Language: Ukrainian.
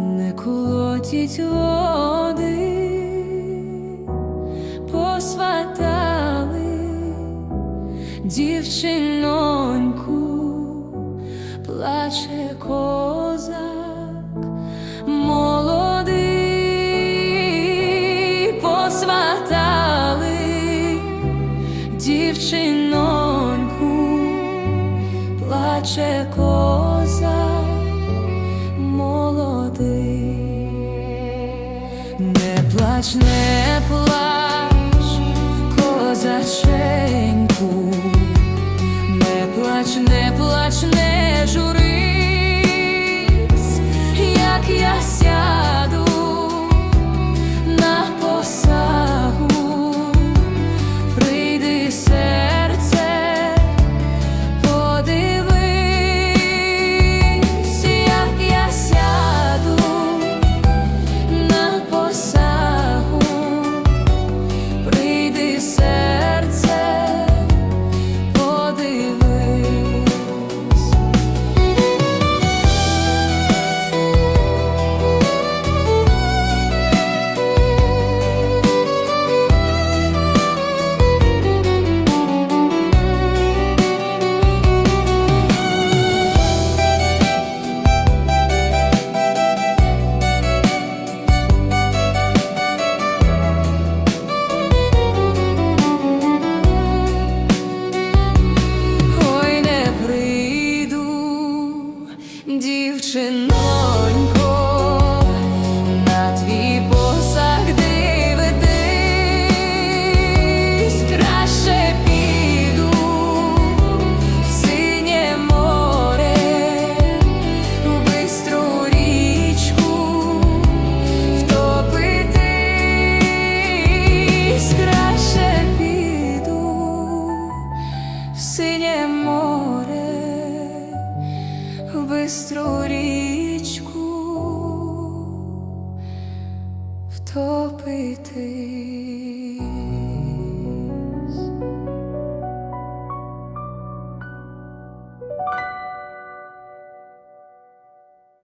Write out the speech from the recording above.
не колотіть води, посватали дівчиноньку, плаче козак молодий, посватали дівчиноньку, плаче коза. Плач, не плач, козаченьку, не плач, не плач, не журись, бистру річку втопити.